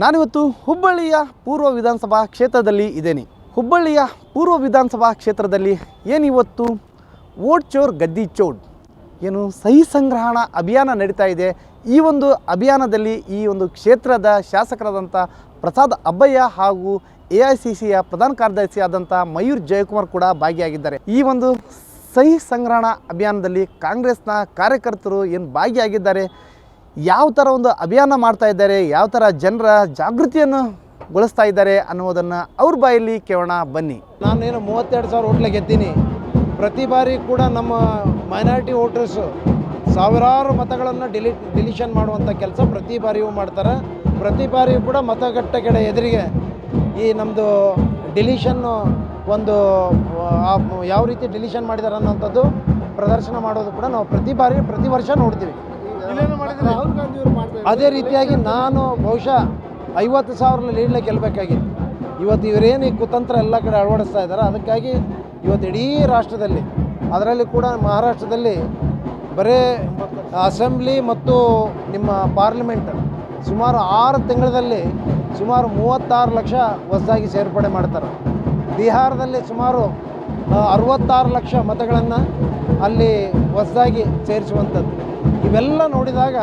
ನಾನಿವತ್ತು ಹುಬ್ಬಳ್ಳಿಯ ಪೂರ್ವ ವಿಧಾನಸಭಾ ಕ್ಷೇತ್ರದಲ್ಲಿ ಇದ್ದೇನೆ. ಹುಬ್ಬಳ್ಳಿಯ ಪೂರ್ವ ವಿಧಾನಸಭಾ ಕ್ಷೇತ್ರದಲ್ಲಿ ಏನಿವತ್ತು? ಓಟ್ ಚೋರ್ ಗದ್ದಿ ಚೋಡ್. ಏನು ಸಹಿ ಸಂಗ್ರಹಣಾ ಅಭಿಯಾನ ನಡೀತಾ ಇದೆ. ಈ ಒಂದು ಅಭಿಯಾನದಲ್ಲಿ ಈ ಒಂದು ಕ್ಷೇತ್ರದ ಶಾಸಕರಾದಂಥ ಪ್ರಸಾದ್ ಅಬ್ಬಯ್ಯ ಹಾಗೂ ಎ ಐ ಪ್ರಧಾನ ಕಾರ್ಯದರ್ಶಿ ಆದಂಥ ಮಯೂರ್ ಜಯಕುಮಾರ್ ಕೂಡ ಭಾಗಿಯಾಗಿದ್ದಾರೆ. ಈ ಒಂದು ಸಹಿ ಸಂಗ್ರಹಣ ಅಭಿಯಾನದಲ್ಲಿ ಕಾಂಗ್ರೆಸ್ನ ಕಾರ್ಯಕರ್ತರು ಏನು ಭಾಗಿಯಾಗಿದ್ದಾರೆ? ಯಾವ ಥರ ಒಂದು ಅಭಿಯಾನ ಮಾಡ್ತಾ ಇದ್ದಾರೆ, ಯಾವ ಥರ ಜನರ ಜಾಗೃತಿಯನ್ನು ಗೊಳಿಸ್ತಾ ಇದ್ದಾರೆ ಅನ್ನೋದನ್ನು ಅವ್ರ ಬಾಯಲ್ಲಿ ಕೇಳೋಣ, ಬನ್ನಿ. ನಾನೇನು ಮೂವತ್ತೆರಡು ಸಾವಿರ ಹೋಟ್ಲ ಗೆದ್ದೀನಿ. ಪ್ರತಿ ಬಾರಿ ಕೂಡ ನಮ್ಮ ಮೈನಾರಿಟಿ ವೋಟರ್ಸು ಸಾವಿರಾರು ಮತಗಳನ್ನು ಡಿಲೀಟ್ ಡಿಲಿಷನ್ ಮಾಡುವಂಥ ಕೆಲಸ ಪ್ರತಿ ಬಾರಿಯೂ ಮಾಡ್ತಾರೆ. ಪ್ರತಿ ಬಾರಿಯೂ ಕೂಡ ಮತಗಟ್ಟೆ ಕಡೆ ಎದುರಿಗೆ ಈ ನಮ್ಮದು ಡಿಲಿಷನ್ನು ಒಂದು ಯಾವ ರೀತಿ ಡಿಲಿಷನ್ ಮಾಡಿದ್ದಾರೆ ಅನ್ನೋಂಥದ್ದು ಪ್ರದರ್ಶನ ಮಾಡೋದು ಕೂಡ ನಾವು ಪ್ರತಿ ಬಾರಿ ಪ್ರತಿ ವರ್ಷ ನೋಡ್ತೀವಿ. ಅದೇ ರೀತಿಯಾಗಿ ನಾನು ಬಹುಶಃ ಐವತ್ತು ಸಾವಿರ ಲೀಡ್ಲೆ ಗೆಲ್ಲಬೇಕಾಗಿತ್ತು ಇವತ್ತು ಇವರೇನು ಈ ಕುತಂತ್ರ ಎಲ್ಲ ಕಡೆ ಅಳವಡಿಸ್ತಾ ಇದ್ದಾರೆ. ಅದಕ್ಕಾಗಿ ಇವತ್ತು ಇಡೀ ರಾಷ್ಟ್ರದಲ್ಲಿ ಅದರಲ್ಲಿ ಕೂಡ ಮಹಾರಾಷ್ಟ್ರದಲ್ಲಿ ಬರೇ ಅಸೆಂಬ್ಲಿ ಮತ್ತು ನಿಮ್ಮ ಪಾರ್ಲಿಮೆಂಟ್ ಸುಮಾರು ಆರು ತಿಂಗಳಲ್ಲಿ ಸುಮಾರು ಮೂವತ್ತಾರು ಲಕ್ಷ ಹೊಸದಾಗಿ ಸೇರ್ಪಡೆ ಮಾಡ್ತಾರೆ. ಬಿಹಾರದಲ್ಲಿ ಸುಮಾರು ಅರವತ್ತಾರು ಲಕ್ಷ ಮತಗಳನ್ನು ಅಲ್ಲಿ ಹೊಸದಾಗಿ ಸೇರಿಸುವಂಥದ್ದು. ಇವೆಲ್ಲ ನೋಡಿದಾಗ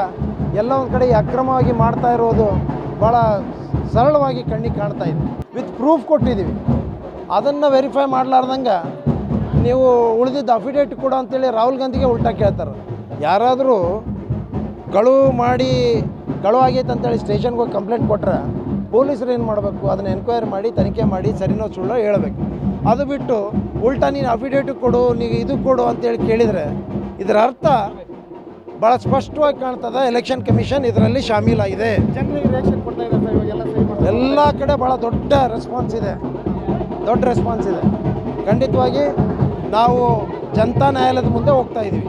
ಎಲ್ಲ ಒಂದು ಕಡೆ ಅಕ್ರಮವಾಗಿ ಮಾಡ್ತಾ ಇರೋದು ಭಾಳ ಸರಳವಾಗಿ ಕಣ್ಣಿಗೆ ಕಾಣ್ತಾ ಇದೆ. ವಿತ್ ಪ್ರೂಫ್ ಕೊಟ್ಟಿದ್ದೀವಿ. ಅದನ್ನು ವೆರಿಫೈ ಮಾಡಲಾರ್ದಂಗೆ ನೀವು ಉಳಿದಿದ್ದ ಅಫಿಡೇಟ್ ಕೊಡು ಅಂತೇಳಿ ರಾಹುಲ್ ಗಾಂಧಿಗೆ ಉಲ್ಟಾ ಕೇಳ್ತಾರೆ. ಯಾರಾದರೂ ಕಳುವು ಮಾಡಿ ಕಳುವು ಆಗೈತೆ ಅಂತೇಳಿ ಸ್ಟೇಷನ್ಗೆ ಹೋಗಿ ಕಂಪ್ಲೇಂಟ್ ಕೊಟ್ಟರೆ ಪೊಲೀಸರು ಏನು ಮಾಡಬೇಕು? ಅದನ್ನು ಎನ್ಕ್ವೈರಿ ಮಾಡಿ, ತನಿಖೆ ಮಾಡಿ, ಸರಿನೋ ಸುಳ್ಳೋ ಹೇಳಬೇಕು. ಅದು ಬಿಟ್ಟು ಉಲ್ಟಾ ನೀನು ಅಫಿಡೇಟ್ ಕೊಡು ನೀವು ಇದು ಕೊಡು ಅಂತೇಳಿ ಕೇಳಿದರೆ ಇದರ ಅರ್ಥ ಭಾಳ ಸ್ಪಷ್ಟವಾಗಿ ಕಾಣ್ತದೆ. ಎಲೆಕ್ಷನ್ ಕಮಿಷನ್ ಇದರಲ್ಲಿ ಶಾಮೀಲಾಗಿದೆ. ಎಲ್ಲ ಕಡೆ ಭಾಳ ದೊಡ್ಡ ರೆಸ್ಪಾನ್ಸ್ ಇದೆ. ದೊಡ್ಡ ರೆಸ್ಪಾನ್ಸ್ ಇದೆ. ಖಂಡಿತವಾಗಿ ನಾವು ಜನತಾ ನ್ಯಾಯಾಲಯದ ಮುಂದೆ ಹೋಗ್ತಾ ಇದ್ದೀವಿ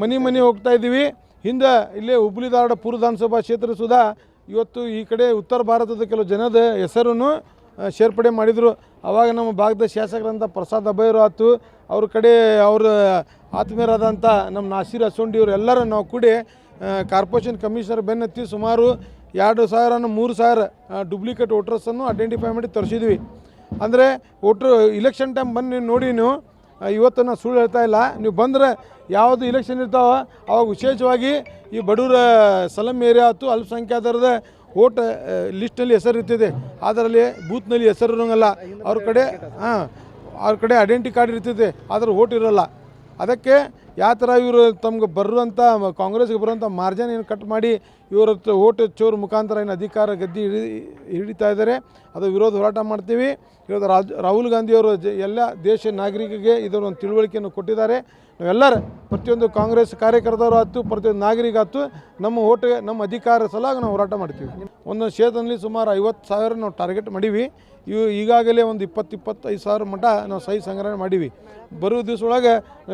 ಮನೆ ಮನೆ ಹೋಗ್ತಾ ಇದ್ದೀವಿ ಹಿಂದೆ ಇಲ್ಲೇ ಹುಬ್ಳಿ ಧಾರವಾಡ ಪೂರ್ವ ವಿಧಾನಸಭಾ ಕ್ಷೇತ್ರ ಸುಧಾ ಇವತ್ತು ಈ ಕಡೆ ಉತ್ತರ ಭಾರತದ ಕೆಲವು ಜನದ ಹೆಸರನ್ನು ಸೇರ್ಪಡೆ ಮಾಡಿದರು. ಆವಾಗ ನಮ್ಮ ಭಾಗದ ಶಾಸಕರಂತ ಪ್ರಸಾದ್ ಅಭಯರು ಆಯ್ತು, ಅವ್ರ ಕಡೆ ಅವ್ರ ಆತ್ಮೀಯರಾದಂಥ ನಮ್ಮ ನಾಸೀರ್ ಅಸೋಂಡಿ ಇವರು ಎಲ್ಲರೂ ನಾವು ಕೂಡಿ ಕಾರ್ಪೊರೇಷನ್ ಕಮಿಷನರ್ ಬೆನ್ನತ್ತಿ ಸುಮಾರು ಎರಡು ಸಾವಿರ ಮೂರು ಸಾವಿರ ಡೂಪ್ಲಿಕೇಟ್ ವೋಟರ್ಸನ್ನು ಐಡೆಂಟಿಫೈ ಮಾಡಿ ತರಿಸಿದ್ವಿ. ಅಂದರೆ ವೋಟ್ರು ಇಲೆಕ್ಷನ್ ಟೈಮ್ ಬಂದು ನೋಡಿ ನೀವು ಇವತ್ತು ನಾನು ಸುಳ್ಳು ಹೇಳ್ತಾ ಇಲ್ಲ. ನೀವು ಬಂದರೆ ಯಾವುದು ಇಲೆಕ್ಷನ್ ಇರ್ತಾವೋ ಅವಾಗ ವಿಶೇಷವಾಗಿ ಈ ಬಡವರ ಸಲಮ್ ಏರಿಯಾ ಆಯ್ತು, ಅಲ್ಪಸಂಖ್ಯಾತರದ ಓಟ್ ಲಿಸ್ಟ್ನಲ್ಲಿ ಹೆಸರು ಇರ್ತಿದೆ. ಅದರಲ್ಲಿ ಬೂತ್ನಲ್ಲಿ ಹೆಸರು ಇರೋಂಗಲ್ಲ. ಅವ್ರ ಕಡೆ, ಹಾಂ, ಅವ್ರ ಕಡೆ ಐಡೆಂಟಿ ಕಾರ್ಡ್ ಇರ್ತಿದೆ. ಆದರೆ ಓಟ್ ಇರೋಲ್ಲ. ಅದಕ್ಕೆ ಯಾವ ಥರ ಇವರು ತಮ್ಗೆ ಬರುವಂಥ, ಕಾಂಗ್ರೆಸ್ಗೆ ಬರುವಂಥ ಮಾರ್ಜನ್ ಏನು ಕಟ್ ಮಾಡಿ ಇವರ ಓಟ್ ಚೋರ್ ಮುಖಾಂತರ ಏನು ಅಧಿಕಾರ ಗದ್ದಿ ಹಿಡಿ, ಹಿಡಿತಾ ಇದ್ದಾರೆ, ಅದು ವಿರೋಧ ಹೋರಾಟ ಮಾಡ್ತೀವಿ. ಇವತ್ತು ರಾಜ್, ರಾಹುಲ್ ಗಾಂಧಿಯವರು ಜ, ಎಲ್ಲ ದೇಶ ನಾಗರಿಕರಿಗೆ ಇದರ ಒಂದು ತಿಳುವಳಿಕೆಯನ್ನು ಕೊಟ್ಟಿದ್ದಾರೆ. ನಾವೆಲ್ಲರೂ ಪ್ರತಿಯೊಂದು ಕಾಂಗ್ರೆಸ್ ಕಾರ್ಯಕರ್ತರು ಆಯ್ತು, ಪ್ರತಿಯೊಂದು ನಾಗರಿಕ ಆಯ್ತು, ನಮ್ಮ ಓಟ್ ನಮ್ಮ ಅಧಿಕಾರ ಸಲಾಗಿ ನಾವು ಹೋರಾಟ ಮಾಡ್ತೀವಿ. ಒಂದೊಂದು ಕ್ಷೇತ್ರದಲ್ಲಿ ಸುಮಾರು ಐವತ್ತು ಸಾವಿರ ನಾವು ಟಾರ್ಗೆಟ್ ಮಾಡೀವಿ. ಇವು ಈಗಾಗಲೇ ಒಂದು ಇಪ್ಪತ್ತು, ಇಪ್ಪತ್ತೈದು ಸಾವಿರ ಮಟ್ಟ ನಾವು ಸಹಿ ಸಂಗ್ರಹಣೆ ಮಾಡೀವಿ. ಬರೋ ದಿವಸ ಒಳಗೆ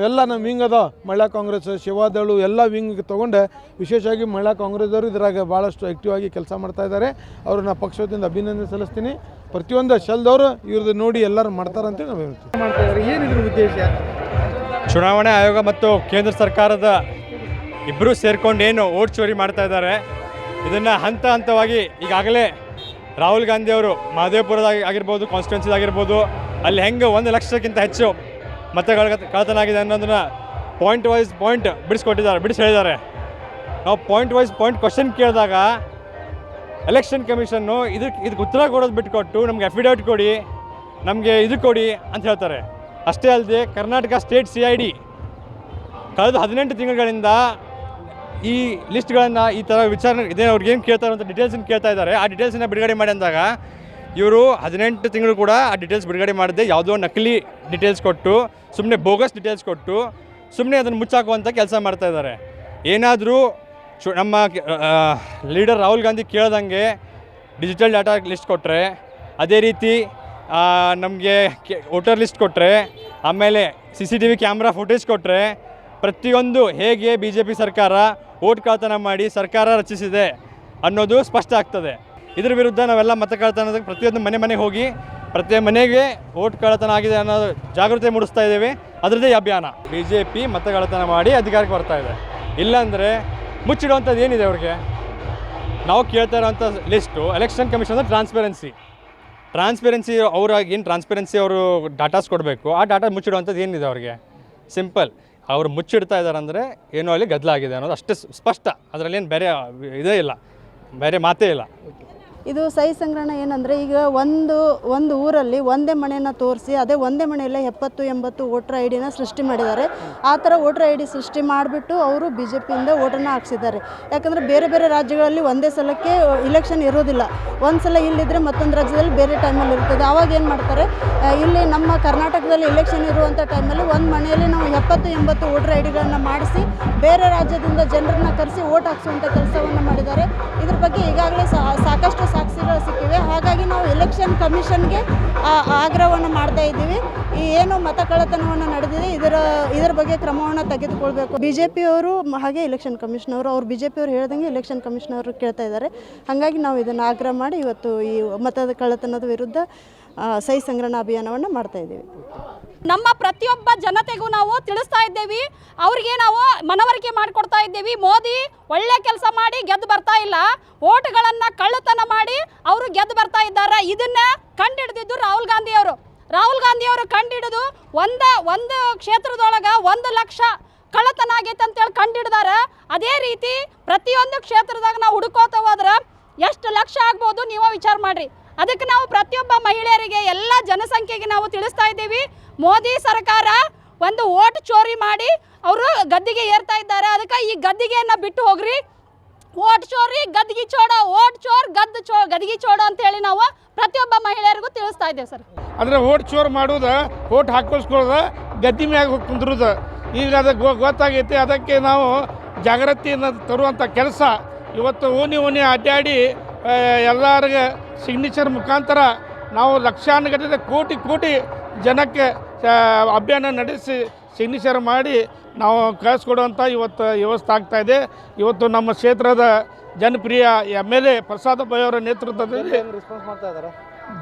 ಎಲ್ಲ ನಮ್ಮ ವಿಂಗ್ ಅದ ಮಹಿಳಾ ಕಾಂಗ್ರೆಸ್ ಶಿವಾದಳು ಎಲ್ಲ ವಿಂಗ್ ತೊಗೊಂಡು ವಿಶೇಷವಾಗಿ ಮಹಿಳಾ ಕಾಂಗ್ರೆಸ್ದವರು ಇದ್ರಾಗ ಭಾಳಷ್ಟು ಆ್ಯಕ್ಟಿವ್ ಆಗಿ ಕೆಲಸ ಮಾಡ್ತಾ ಇದ್ದಾರೆ. ಅವರು ನಾನು ಪಕ್ಷದಿಂದ ಅಭಿನಂದನೆ ಸಲ್ಲಿಸ್ತೀನಿ. ಪ್ರತಿಯೊಂದು ಶೆಲ್ದವರು ಇವ್ರದ್ದು ನೋಡಿ ಎಲ್ಲರೂ ಮಾಡ್ತಾರಂತೇಳಿ ನಾವು ಹೇಳ್ತೀವಿ. ಏನಿದ್ರು ಉದ್ದೇಶ? ಚುನಾವಣೆ ಆಯೋಗ ಮತ್ತು ಕೇಂದ್ರ ಸರ್ಕಾರದ ಇಬ್ಬರೂ ಸೇರ್ಕೊಂಡು ಏನು ಓಟ್ ಚೋರಿ ಮಾಡ್ತಾ ಇದ್ದಾರೆ. ಇದನ್ನು ಹಂತ ಹಂತವಾಗಿ ಈಗಾಗಲೇ ರಾಹುಲ್ ಗಾಂಧಿ ಅವರು ಮಹದೇವಪುರದ ಆಗಿರ್ಬೋದು ಕಾನ್ಸ್ಟಿಟ್ಯೂನ್ಸಿದಾಗಿರ್ಬೋದು ಅಲ್ಲಿ ಹೆಂಗೆ ಒಂದು ಲಕ್ಷಕ್ಕಿಂತ ಹೆಚ್ಚು ಮತಗಳ ಕಳತನ ಆಗಿದೆ ಅನ್ನೋದನ್ನ ಪಾಯಿಂಟ್ ವೈಸ್ ಪಾಯಿಂಟ್ ಬಿಡಿಸ್ಕೊಟ್ಟಿದ್ದಾರೆ ಬಿಡಿಸಿ ಹೇಳಿದ್ದಾರೆ ನಾವು ಪಾಯಿಂಟ್ ವೈಸ್ ಪಾಯಿಂಟ್ ಕ್ವಶನ್ ಕೇಳಿದಾಗ ಎಲೆಕ್ಷನ್ ಕಮಿಷನ್ನು ಇದಕ್ಕೆ ಇದಕ್ಕೆ ಉತ್ತರ ಕೊಡೋದು ಬಿಟ್ಕೊಟ್ಟು ನಮಗೆ ಅಫಿಡೇವಿಟ್ ಕೊಡಿ, ನಮಗೆ ಇದು ಕೊಡಿ ಅಂತ ಹೇಳ್ತಾರೆ. ಅಷ್ಟೇ ಅಲ್ಲದೆ Karnataka state C I D ಕಳೆದ ಹದಿನೆಂಟು ತಿಂಗಳುಗಳಿಂದ ಈ ಲಿಸ್ಟ್ಗಳನ್ನು ಈ ಥರ ವಿಚಾರಣೆ ಇದೇ ಅವ್ರಿಗೆ ಏನು ಕೇಳ್ತಾರೆ ಅಂತ ಡೀಟೇಲ್ಸನ್ನು ಕೇಳ್ತಾ ಇದ್ದಾರೆ. ಆ ಡೀಟೇಲ್ಸನ್ನು ಬಿಡುಗಡೆ ಮಾಡಿ ಅಂದಾಗ ಇವರು ಹದಿನೆಂಟು ತಿಂಗಳು ಕೂಡ ಆ ಡೀಟೇಲ್ಸ್ ಬಿಡುಗಡೆ ಮಾಡದೆ ಯಾವುದೋ ನಕಲಿ ಡೀಟೇಲ್ಸ್ ಕೊಟ್ಟು ಸುಮ್ಮನೆ ಬೋಗಸ್ ಡೀಟೇಲ್ಸ್ ಕೊಟ್ಟು ಸುಮ್ಮನೆ ಅದನ್ನು ಮುಚ್ಚಾಕುವಂಥ ಕೆಲಸ ಮಾಡ್ತಾ ಇದ್ದಾರೆ. ಏನಾದರೂ ಚು ನಮ್ಮ ಲೀಡರ್ ರಾಹುಲ್ ಗಾಂಧಿ ಕೇಳ್ದಂಗೆ ಡಿಜಿಟಲ್ ಡಾಟಾ ಲಿಸ್ಟ್ ಕೊಟ್ಟರೆ ಅದೇ ರೀತಿ ನಮಗೆ ವೋಟರ್ ಲಿಸ್ಟ್ ಕೊಟ್ಟರೆ ಆಮೇಲೆ C C T V camera footage ಕೊಟ್ಟರೆ ಪ್ರತಿಯೊಂದು ಹೇಗೆ ಬಿ ಜೆ ಪಿ ಸರ್ಕಾರ ಓಟ್ ಕಳತನ ಮಾಡಿ ಸರ್ಕಾರ ರಚಿಸಿದೆ ಅನ್ನೋದು ಸ್ಪಷ್ಟ ಆಗ್ತದೆ. ಇದ್ರ ವಿರುದ್ಧ ನಾವೆಲ್ಲ ಮತ ಕಳ್ತನದ ಪ್ರತಿಯೊಂದು ಮನೆ ಮನೆಗೆ ಹೋಗಿ ಪ್ರತಿ ಮನೆಗೆ ಓಟ್ ಕಳ್ಳತನ ಆಗಿದೆ ಅನ್ನೋ ಜಾಗೃತಿ ಮೂಡಿಸ್ತಾ ಇದ್ದೇವೆ. ಅದರದ್ದೇ ಅಭಿಯಾನ. ಬಿ ಜೆ ಪಿ ಮತ ಕಳ್ಳತನ ಮಾಡಿ ಅಧಿಕಾರಕ್ಕೆ ಬರ್ತಾ ಇದೆ. ಇಲ್ಲಾಂದರೆ ಮುಚ್ಚಿಡುವಂಥದ್ದು ಏನಿದೆ ಅವ್ರಿಗೆ? ನಾವು ಕೇಳ್ತಾ ಇರೋವಂಥ list, election commission transparency transparency ಅವ್ರಾಗೇನು transparency ಅವರು ಡಾಟಾಸ್ ಕೊಡಬೇಕು, ಆ ಡಾಟಾ ಮುಚ್ಚಿಡುವಂಥದ್ದು ಏನಿದೆ ಅವ್ರಿಗೆ? ಸಿಂಪಲ್ ಅವರು ಮುಚ್ಚಿಡ್ತಾ ಇದ್ದಾರೆ ಅಂದರೆ ಏನೋ ಅಲ್ಲಿ ಗದ್ದಲ ಆಗಿದೆ ಅನ್ನೋದು ಅಷ್ಟೇ ಸ್ಪಷ್ಟ. ಅದರಲ್ಲಿ ಏನು ಬೇರೆ, ಇದೇ ಇಲ್ಲ. ಬೇರೆ ಮಾತೇ ಇಲ್ಲ. ಇದು ಸಹಿ ಸಂಗ್ರಹಣ ಏನಂದರೆ ಈಗ ಒಂದು ಒಂದು ಊರಲ್ಲಿ ಒಂದೇ ಮನೆಯನ್ನು ತೋರಿಸಿ ಅದೇ ಒಂದೇ ಮನೆಯಲ್ಲೇ ಎಪ್ಪತ್ತು, ಎಂಬತ್ತು ವೋಟರ್ ಐ ಡಿನ ಸೃಷ್ಟಿ ಮಾಡಿದ್ದಾರೆ. ಆ ಥರ ವೋಟರ್ ಐ ಡಿ ಸೃಷ್ಟಿ ಮಾಡಿಬಿಟ್ಟು ಅವರು ಬಿ ಜೆ ಪಿಯಿಂದ ವೋಟನ್ನು ಹಾಕ್ಸಿದ್ದಾರೆ. ಯಾಕಂದರೆ ಬೇರೆ ಬೇರೆ ರಾಜ್ಯಗಳಲ್ಲಿ ಒಂದೇ ಸಲಕ್ಕೆ ಇಲೆಕ್ಷನ್ ಇರೋದಿಲ್ಲ. ಒಂದು ಸಲ ಇಲ್ಲಿದ್ದರೆ ಮತ್ತೊಂದು ರಾಜ್ಯದಲ್ಲಿ ಬೇರೆ ಟೈಮಲ್ಲಿ ಇರ್ತದೆ. ಆವಾಗ ಏನು ಮಾಡ್ತಾರೆ ಇಲ್ಲಿ ನಮ್ಮ ಕರ್ನಾಟಕದಲ್ಲಿ ಇಲೆಕ್ಷನ್ ಇರುವಂಥ ಟೈಮಲ್ಲಿ ಒಂದು ಮನೆಯಲ್ಲಿ ನಾವು ಎಪ್ಪತ್ತು, ಎಂಬತ್ತು ವೋಟರ್ ಐ ಡಿಗಳನ್ನು ಮಾಡಿಸಿ ಬೇರೆ ರಾಜ್ಯದಿಂದ ಜನರನ್ನ ಕರೆಸಿ ವೋಟ್ ಹಾಕ್ಸುವಂಥ ಕೆಲಸವನ್ನು ಮಾಡಿದ್ದಾರೆ. ಇದ್ರ ಬಗ್ಗೆ ಈಗಾಗಲೇ ಸಾಕಷ್ಟು ಸಾಕ್ಷಿಗಳು ಸಿಕ್ಕಿವೆ ಹಾಗಾಗಿ ನಾವು ಎಲೆಕ್ಷನ್ ಕಮಿಷನ್ಗೆ ಆಗ್ರಹವನ್ನು ಮಾಡ್ತಾ ಇದ್ದೀವಿ. ಈ ಏನು ಮತ ಕಳ್ಳತನವನ್ನು ನಡೆದಿದೆ, ಇದರ ಇದರ ಬಗ್ಗೆ ಕ್ರಮವನ್ನು ತೆಗೆದುಕೊಳ್ಬೇಕು. ಬಿ ಜೆ ಪಿಯವರು ಹಾಗೆ ಎಲೆಕ್ಷನ್ ಕಮಿಷನ್ ಅವರು ಬಿ ಜೆ ಪಿಯವರು ಹೇಳ್ದಂಗೆ ಎಲೆಕ್ಷನ್ ಕಮಿಷನ್ ಅವರು ಕೇಳ್ತಾ ಇದ್ದಾರೆ. ಹಾಗಾಗಿ ನಾವು ಇದನ್ನು ಆಗ್ರಹ ಮಾಡಿ ಇವತ್ತು ಈ ಮತದ ಕಳ್ಳತನದ ವಿರುದ್ಧ ಸಹಿ ಸಂಗ್ರಹಣ ಅಭಿಯಾನವನ್ನು ಮಾಡ್ತಾ ಇದ್ದೀವಿ. ನಮ್ಮ ಪ್ರತಿಯೊಬ್ಬ ಜನತೆಗೂ ನಾವು ತಿಳಿಸ್ತಾ ಇದ್ದೇವೆ. ಅವ್ರಿಗೆ ನಾವು ಮನವರಿಕೆ ಮಾಡಿಕೊಡ್ತಾ ಇದ್ದೇವೆ. ಮೋದಿ ಒಳ್ಳೆ ಕೆಲಸ ಮಾಡಿ ಗೆದ್ದು ಬರ್ತಾ ಇಲ್ಲ. ಓಟ್ಗಳನ್ನು ಕಳ್ಳತನ ಮಾಡಿ ಅವರು ಗೆದ್ದು ಬರ್ತಾ ಇದ್ದಾರೆ. ಇದನ್ನ ಕಂಡಿಡಿದಿದ್ದು ರಾಹುಲ್ ಗಾಂಧಿ ಅವರು. ರಾಹುಲ್ ಗಾಂಧಿ ಅವರು ಕಂಡಿಡಿದು ಒಂದ, ಒಂದು ಕ್ಷೇತ್ರದೊಳಗೆ ಒಂದು ಲಕ್ಷ ಕಳ್ಳತನ ಆಗೈತೆ ಅಂತೇಳಿ ಕಂಡಿಡ್ದಾರೆ. ಅದೇ ರೀತಿ ಪ್ರತಿಯೊಂದು ಕ್ಷೇತ್ರದಾಗ ನಾವು ಹುಡುಕೋತ ಹೋದ್ರೆ ಎಷ್ಟು ಲಕ್ಷ ಆಗ್ಬೋದು ನೀವು ವಿಚಾರ ಮಾಡ್ರಿ. ಅದಕ್ಕೆ ನಾವು ಪ್ರತಿಯೊಬ್ಬ ಮಹಿಳೆಯರಿಗೆ ಎಲ್ಲ ಜನಸಂಖ್ಯೆಗೆ ನಾವು ತಿಳಿಸ್ತಾ ಇದ್ದೀವಿ. ಮೋದಿ ಸರ್ಕಾರ ಒಂದು ಓಟ್ ಚೋರಿ ಮಾಡಿ ಅವರು ಗದ್ದಿಗೆ ಏರ್ತಾ ಇದ್ದಾರೆ. ಅದಕ್ಕೆ ಈ ಗದ್ದಿಗೆಯನ್ನು ಬಿಟ್ಟು ಹೋಗ್ರಿ. ಓಟ್ ಚೋರಿ, ಗದ್ದಿಗೆ ಚೋಡ, ಓಟ್ ಚೋರ್, ಗದ್ದು ಚೋ, ಗದ್ದಿಗೆ ಚೋಡ ಅಂತ ಹೇಳಿ ನಾವು ಪ್ರತಿಯೊಬ್ಬ ಮಹಿಳೆಯರಿಗೂ ತಿಳಿಸ್ತಾ ಇದ್ದೇವೆ ಸರ್. ಅಂದರೆ ಓಟ್ ಚೋರ್ ಮಾಡೋದು, ಓಟ್ ಹಾಕಿಸ್ಕೊಳ್ಳೋದು ಗದ್ದಿ ಮ್ಯಾಗ ಹೋಗಿ ಕುಂದ್ರುದು. ಈಗ ಅದು ಗೊ, ಗೊತ್ತಾಗೈತಿ, ಅದಕ್ಕೆ ನಾವು ಜಾಗೃತಿಯನ್ನು ತರುವಂಥ ಕೆಲಸ ಇವತ್ತು ಓನಿ ಓನಿ ಅಡ್ಡಾಡಿ ಎಲ್ಲರಿಗೆ ಸಿಗ್ನೇಚರ್ ಮುಖಾಂತರ ನಾವು ಲಕ್ಷಾನುಗಟ್ಟಲೆ ಕೋಟಿ ಕೋಟಿ ಜನಕ್ಕೆ ಅಭಿಯಾನ ನಡೆಸಿ ಸಿಗ್ನೇಚರ್ ಮಾಡಿ ನಾವು ಕಳಿಸ್ಕೊಡುವಂಥ ಇವತ್ತು ವ್ಯವಸ್ಥೆ ಆಗ್ತಾ ಇದೆ. ಇವತ್ತು ನಮ್ಮ ಕ್ಷೇತ್ರದ ಜನಪ್ರಿಯ ಎಂ ಎಲ್ ಎ ಪ್ರಸಾದ ಅವರ ನೇತೃತ್ವದಲ್ಲಿ ರೆಸ್ಪಾನ್ಸ್ ಮಾಡ್ತಾ ಇದ್ದಾರೆ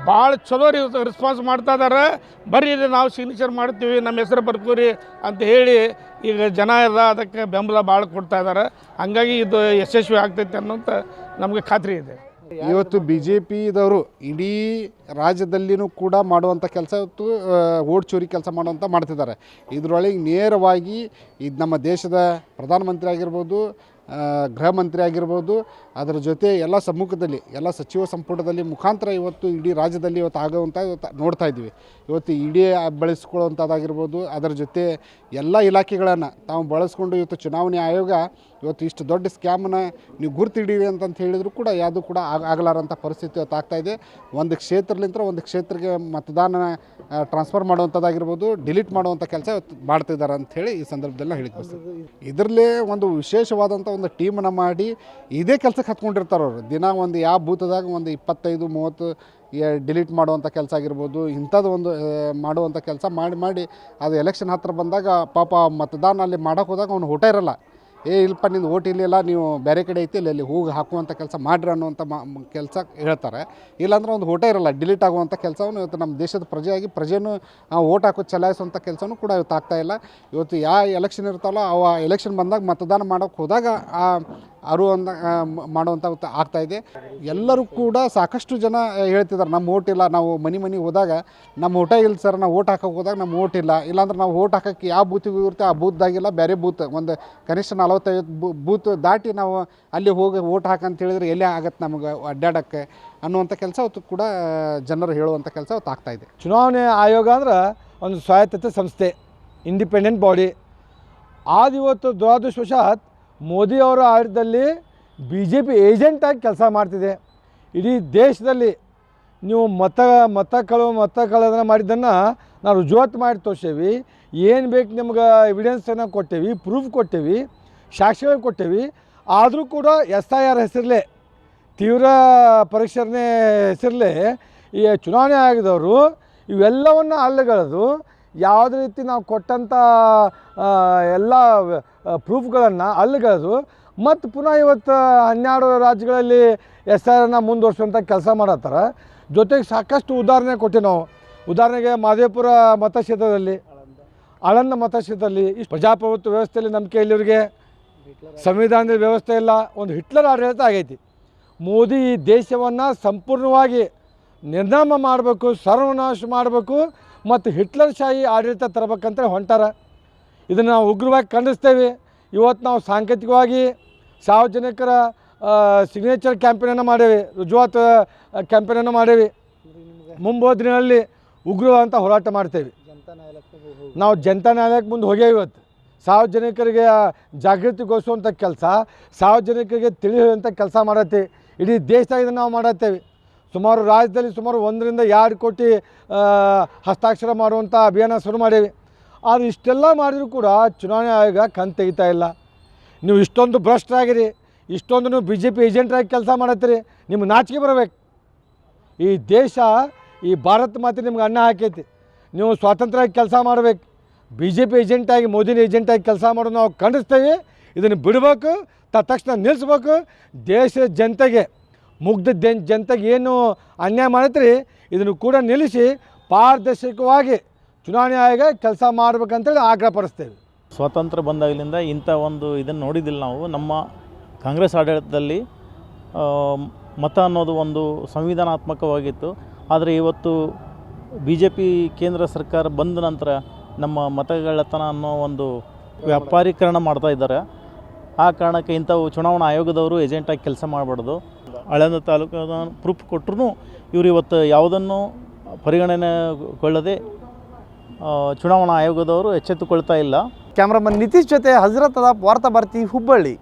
ಭಾಳ ಚಲೋ ರೀ ರೆಸ್ಪಾನ್ಸ್ ಮಾಡ್ತಾ ಇದ್ದಾರೆ ಬರೀ ಇಲ್ಲಿ ನಾವು ಸಿಗ್ನೇಚರ್ ಮಾಡ್ತೀವಿ ನಮ್ಮ ಹೆಸರು ಬರ್ಕೋರಿ ಅಂತ ಹೇಳಿ ಈಗ ಜನ ಎಲ್ಲ ಅದಕ್ಕೆ ಬೆಂಬಲ ಭಾಳ ಕೊಡ್ತಾ ಇದ್ದಾರೆ ಹಂಗಾಗಿ ಇದು ಯಶಸ್ವಿ ಆಗ್ತೈತೆ ಅನ್ನೋಂಥ ನಮಗೆ ಖಾತ್ರಿ ಇದೆ. ಇವತ್ತು ಬಿ ಜೆ ಪಿದವರು ಇಡೀ ರಾಜ್ಯದಲ್ಲಿನೂ ಕೂಡ ಮಾಡುವಂಥ ಕೆಲಸ ಇವತ್ತು ಓಟ್ ಚೋರಿ ಕೆಲಸ ಮಾಡುವಂಥ ಮಾಡ್ತಿದ್ದಾರೆ. ಇದರೊಳಗೆ ನೇರವಾಗಿ ಇದು ನಮ್ಮ ದೇಶದ ಪ್ರಧಾನಮಂತ್ರಿ ಆಗಿರ್ಬೋದು ಗೃಹ ಮಂತ್ರಿ ಆಗಿರ್ಬೋದು ಅದರ ಜೊತೆ ಎಲ್ಲ ಸಮ್ಮುಖದಲ್ಲಿ ಎಲ್ಲ ಸಚಿವ ಸಂಪುಟದಲ್ಲಿ ಮುಖಾಂತರ ಇವತ್ತು ಇಡೀ ರಾಜ್ಯದಲ್ಲಿ ಇವತ್ತು ಆಗುವಂಥ ಇವತ್ತು ನೋಡ್ತಾ ಇದ್ದೀವಿ. ಇವತ್ತು ಇಡೀ ಬಳಸ್ಕೊಳ್ಳುವಂಥದ್ದಾಗಿರ್ಬೋದು ಅದರ ಜೊತೆ ಎಲ್ಲ ಇಲಾಖೆಗಳನ್ನು ತಾವು ಬಳಸ್ಕೊಂಡು ಇವತ್ತು ಚುನಾವಣೆ ಆಯೋಗ ಇವತ್ತು ಇಷ್ಟು ದೊಡ್ಡ ಸ್ಕ್ಯಾಮನ್ನು ನೀವು ಗುರುತಿಡೀರಿ ಅಂತಂತ ಹೇಳಿದರೂ ಕೂಡ ಯಾವುದು ಕೂಡ ಆಗ ಆಗಲಾರಂಥ ಪರಿಸ್ಥಿತಿ ಇವತ್ತು ಆಗ್ತಾ ಇದೆ. ಒಂದು ಕ್ಷೇತ್ರಲಿಂತ ಒಂದು ಕ್ಷೇತ್ರಕ್ಕೆ ಮತದಾನ ಟ್ರಾನ್ಸ್ಫರ್ ಮಾಡುವಂಥದ್ದಾಗಿರ್ಬೋದು ಡಿಲೀಟ್ ಮಾಡುವಂಥ ಕೆಲಸ ಇವತ್ತು ಮಾಡ್ತಿದ್ದಾರೆ ಅಂತ ಹೇಳಿ ಈ ಸಂದರ್ಭದಲ್ಲಿ ಹೇಳಿ ಇದರಲ್ಲೇ ಒಂದು ವಿಶೇಷವಾದಂಥ ಒಂದು ಟೀಮನ್ನು ಮಾಡಿ ಇದೇ ಕೆಲಸಕ್ಕೆ ಹತ್ಕೊಂಡಿರ್ತಾರೆ ಅವರು. ದಿನ ಒಂದು ಯಾವ ಬೂತದಾಗ ಒಂದು ಇಪ್ಪತ್ತೈದು, ಮೂವತ್ತು ಡಿಲೀಟ್ ಮಾಡುವಂಥ ಕೆಲಸ ಆಗಿರ್ಬೋದು ಇಂಥದ್ದು ಒಂದು ಮಾಡುವಂಥ ಕೆಲಸ ಮಾಡಿ ಮಾಡಿ, ಅದು ಎಲೆಕ್ಷನ್ ಹತ್ತಿರ ಬಂದಾಗ ಪಾಪ ಮತದಾನ ಅಲ್ಲಿ ಮಾಡೋಕೆ ಹೋದಾಗ ಅವ್ನು ಊಟ ಇರಲ್ಲ. ಏ, ಇಲ್ಲಪ್ಪ, ನಿಂದು ಓಟ್ ಇಲ್ಲಿಲ್ಲ ನೀವು ಬೇರೆ ಕಡೆ ಐತಿ, ಇಲ್ಲಿ, ಅಲ್ಲಿ ಹೋಗಿ ಹಾಕುವಂಥ ಕೆಲಸ ಮಾಡ್ರಿ ಅನ್ನುವಂಥ ಕೆಲಸ ಹೇಳ್ತಾರೆ. ಇಲ್ಲಾಂದ್ರೆ ಒಂದು ಓಟೇ ಇರಲ್ಲ ಡಿಲೀಟ್ ಆಗುವಂಥ ಕೆಲಸವನ್ನು ಇವತ್ತು ನಮ್ಮ ದೇಶದ ಪ್ರಜೆಯಾಗಿ ಪ್ರಜೆನೂ ಓಟ್ ಹಾಕೋ ಚಲಾಯಿಸುವಂಥ ಕೆಲಸವೂ ಕೂಡ ಇವತ್ತು ಆಗ್ತಾ ಇಲ್ಲ. ಇವತ್ತು ಯಾವ ಎಲೆಕ್ಷನ್ ಇರ್ತಾವಲ್ಲ ಆ ಎಲೆಕ್ಷನ್ ಬಂದಾಗ ಮತದಾನ ಮಾಡೋಕ್ಕೆ ಹೋದಾಗ, ಆ, ಅರು ಅಂದ ಮಾಡುವಂಥ ಆಗ್ತಾಯಿದೆ ಎಲ್ಲರೂ ಕೂಡ ಸಾಕಷ್ಟು ಜನ ಹೇಳ್ತಿದ್ದಾರೆ ನಮ್ಮ ಓಟ್ ಇಲ್ಲ, ನಾವು ಮನೆ ಮನೆ ಹೋದಾಗ ನಮ್ಮ ಓಟ ಇಲ್ಲ ಸರ್, ನಾವು ಓಟ್ ಹಾಕೋಕೆ ಹೋದಾಗ ನಮ್ಮ ಓಟ್ ಇಲ್ಲ. ಇಲ್ಲಾಂದ್ರೆ ನಾವು ಓಟ್ ಹಾಕೋಕ್ಕೆ ಯಾವ ಬೂತಿಗೆ ಇರುತ್ತೆ, ಆ ಬೂತ್ದಾಗಿಲ್ಲ, ಬೇರೆ ಬೂತ್, ಒಂದು ಕನಿಷ್ಠ ನಲವತ್ತೈವತ್ತು ಬೂ, ಬೂತ್ ದಾಟಿ ನಾವು ಅಲ್ಲಿ ಹೋಗಿ ಓಟ್ ಹಾಕಂತ ಹೇಳಿದ್ರೆ ಎಲ್ಲೇ ಆಗತ್ತೆ ನಮಗೆ ಅಡ್ಡಾಡಕ್ಕೆ ಅನ್ನುವಂಥ ಕೆಲಸ ಅವತ್ತು ಕೂಡ ಜನರು ಹೇಳುವಂಥ ಕೆಲಸ ಅವತ್ತು ಇದೆ. ಚುನಾವಣೆ ಆಯೋಗ ಅಂದ್ರೆ ಒಂದು ಸ್ವಾಯತ್ತತೆ ಸಂಸ್ಥೆ ಇಂಡಿಪೆಂಡೆಂಟ್ ಬಾಡಿ ಆದ ಇವತ್ತು ದುರಾದೃಷ್ಟವಶಾತ್ ಮೋದಿ ಅವರ ಆಡಳಿತದಲ್ಲಿ ಬಿ ಜೆ ಪಿ ಏಜೆಂಟಾಗಿ ಕೆಲಸ ಮಾಡ್ತಿದೆ. ಇಡೀ ದೇಶದಲ್ಲಿ ನೀವು ಮತ ಮತ ಕಳು, ಮತ ಕಳೆದನ್ನು ಮಾಡಿದ್ದನ್ನು ನಾವು ರುಜುವಾತು ಮಾಡಿ ತೋರ್ಸೇವಿ. ಏನು ಬೇಕು ನಿಮ್ಗೆ ಎವಿಡೆನ್ಸನ್ನು ಕೊಟ್ಟೇವಿ ಪ್ರೂಫ್ ಕೊಟ್ಟೇವಿ. ಸಾಕ್ಷಿಗಳು ಕೊಟ್ಟೇವಿ. ಆದರೂ ಕೂಡ ಎಸ್ ಐ ಆರ್ ಹೆಸರಲ್ಲೇ ತೀವ್ರ ಪರಿಷ್ಕರಣೆ ಹೆಸರಲ್ಲೇ ಈ ಚುನಾವಣೆ ಆಗಿದವರು, ಇವೆಲ್ಲವನ್ನು ಅಲ್ಲಗಳೆದು ಯಾವುದೇ ರೀತಿ ನಾವು ಕೊಟ್ಟಂಥ ಎಲ್ಲ ಪ್ರೂಫ್ಗಳನ್ನು ಅಲ್ಲಗಳದು ಮತ್ತು ಪುನಃ ಇವತ್ತು ಹನ್ನೆರಡು ರಾಜ್ಯಗಳಲ್ಲಿ ಎಸ್ ಆರ್ನ ಮುಂದುವರ್ಸುವಂಥ ಕೆಲಸ ಮಾಡತ್ತಾರ. ಜೊತೆಗೆ ಸಾಕಷ್ಟು ಉದಾಹರಣೆ ಕೊಟ್ಟೆ ನಾವು. ಉದಾಹರಣೆಗೆ ಮಾದೇಪುರ ಮತಕ್ಷೇತ್ರದಲ್ಲಿ, ಆಳಂದ ಮತಕ್ಷೇತ್ರದಲ್ಲಿ ಪ್ರಜಾಪ್ರಭುತ್ವ ವ್ಯವಸ್ಥೆಯಲ್ಲಿ ನಂಬಿಕೆ ಇಲ್ಲಿವರಿಗೆ. ಸಂವಿಧಾನದ ವ್ಯವಸ್ಥೆ ಇಲ್ಲ ಒಂದು ಹಿಟ್ಲರ್ ಆಡಳಿತ ಆಗೈತಿ. ಮೋದಿ ಈ ದೇಶವನ್ನು ಸಂಪೂರ್ಣವಾಗಿ ನಿರ್ನಾಮ ಮಾಡಬೇಕು ಸರ್ವನಾಶ ಮಾಡಬೇಕು ಮತ್ತು ಹಿಟ್ಲರ್ ಶಾಹಿ ಆಡಳಿತ ತರಬೇಕಂತ ಹೊಂಟಾರ. ಇದನ್ನು ನಾವು ಉಗ್ರವಾಗಿ ಖಂಡಿಸ್ತೇವೆ. ಇವತ್ತು ನಾವು ಸಾಂಕೇತಿಕವಾಗಿ ಸಾರ್ವಜನಿಕರ ಸಿಗ್ನೇಚರ್ ಕ್ಯಾಂಪೇನನ್ನು ಮಾಡೇವಿ ರುಜುವಾತು ಕ್ಯಾಂಪೇನನ್ನು ಮಾಡೇವಿ. ಮುಂಬರುವ ದಿನಗಳಲ್ಲಿ ಉಗ್ರವಾದಂಥ ಹೋರಾಟ ಮಾಡ್ತೇವೆ. ನಾವು ಜನತಾ ನ್ಯಾಯಾಲಯಕ್ಕೆ ಮುಂದೆ ಹೋಗ್ಯಾವ ಇವತ್ತು. ಸಾರ್ವಜನಿಕರಿಗೆ ಜಾಗೃತಿಗೊಳಿಸುವಂಥ ಕೆಲಸ, ಸಾರ್ವಜನಿಕರಿಗೆ ತಿಳಿಯುವಂಥ ಕೆಲಸ ಮಾಡತ್ತೆ. ಇಡೀ ದೇಶದಾಗ ಇದನ್ನು ನಾವು ಮಾಡತ್ತೇವೆ. ಸುಮಾರು ರಾಜ್ಯದಲ್ಲಿ ಸುಮಾರು ಒಂದರಿಂದ ಎರಡು ಕೋಟಿ ಹಸ್ತಾಕ್ಷರ ಮಾಡುವಂಥ ಅಭಿಯಾನ ಶುರು ಮಾಡೇವಿ. ಆದರೆ ಇಷ್ಟೆಲ್ಲ ಮಾಡಿದರೂ ಕೂಡ ಚುನಾವಣೆ ಆಯೋಗ ಕಣ್ ತೆಗಿತಾ ಇಲ್ಲ. ನೀವು ಇಷ್ಟೊಂದು ಭ್ರಷ್ಟರಾಗಿರಿ ಇಷ್ಟೊಂದು ನೀವು ಬಿ ಜೆ ಪಿ ಏಜೆಂಟ್ರಾಗಿ ಕೆಲಸ ಮಾಡತ್ತೀರಿ ನಿಮ್ಗೆ ನಾಚಿಕೆ ಬರಬೇಕು. ಈ ದೇಶ, ಈ ಭಾರತ ಮಾತೆ ನಿಮ್ಗೆ ಅನ್ನ ಹಾಕೈತಿ. ನೀವು ಸ್ವಾತಂತ್ರ್ಯವಾಗಿ ಕೆಲಸ ಮಾಡಬೇಕು. ಬಿ ಜೆ ಪಿ ಏಜೆಂಟಾಗಿ ಮೋದಿನ ಏಜೆಂಟಾಗಿ ಕೆಲಸ ಮಾಡೋದು ನಾವು ಖಂಡಿಸ್ತೇವೆ. ಇದನ್ನು ಬಿಡಬೇಕು ತಕ್ಷಣ ನಿಲ್ಲಿಸ್ಬೇಕು ದೇಶದ ಜನತೆಗೆ, ಮುಗ್ಧ ಜನ್, ಜನತೆಗೆ ಏನು ಅನ್ಯಾಯ ಮಾಡತ್ರಿ ಇದನ್ನು ಕೂಡ ನಿಲ್ಲಿಸಿ ಪಾರದರ್ಶಕವಾಗಿ ಚುನಾವಣೆ ಆಯೋಗ ಕೆಲಸ ಮಾಡಬೇಕಂತೇಳಿ ಆಗ್ರಹ ಪಡಿಸ್ತೇವೆ. ಸ್ವಾತಂತ್ರ್ಯ ಬಂದಾಗಲಿಂದ ಇಂಥ ಒಂದು ಇದನ್ನು ನೋಡಿದ್ದಿಲ್ಲ ನಾವು. ನಮ್ಮ ಕಾಂಗ್ರೆಸ್ ಆಡಳಿತದಲ್ಲಿ ಮತ ಅನ್ನೋದು ಒಂದು ಸಂವಿಧಾನಾತ್ಮಕವಾಗಿತ್ತು. ಆದರೆ ಇವತ್ತು ಬಿ ಜೆ ಪಿ ಕೇಂದ್ರ ಸರ್ಕಾರ ಬಂದ ನಂತರ ನಮ್ಮ ಮತಗಳತನ ಅನ್ನೋ ಒಂದು ವ್ಯಾಪಾರೀಕರಣ ಮಾಡ್ತಾ ಇದ್ದಾರೆ. ಆ ಕಾರಣಕ್ಕೆ ಇಂಥವು ಚುನಾವಣಾ ಆಯೋಗದವರು ಏಜೆಂಟಾಗಿ ಕೆಲಸ ಮಾಡಬಾರ್ದು. ಆಳಂದ ತಾಲೂಕಿನ ಪ್ರೂಫ್ ಕೊಟ್ಟರು ಇವರು ಇವತ್ತು ಯಾವುದನ್ನು ಪರಿಗಣನೆಗೊಳ್ಳದೆ ಕೊಳ್ಳದೆ ಚುನಾವಣಾ ಆಯೋಗದವರು ಎಚ್ಚೆತ್ತುಕೊಳ್ತಾ ಇಲ್ಲ. ಕ್ಯಾಮ್ರಾಮನ್ ನಿತೀಶ್ ಜೊತೆ ಹಜರತ್ ಅದಾಪ್ ವಾರ್ತಾ ಭಾರತಿ ಹುಬ್ಬಳ್ಳಿ.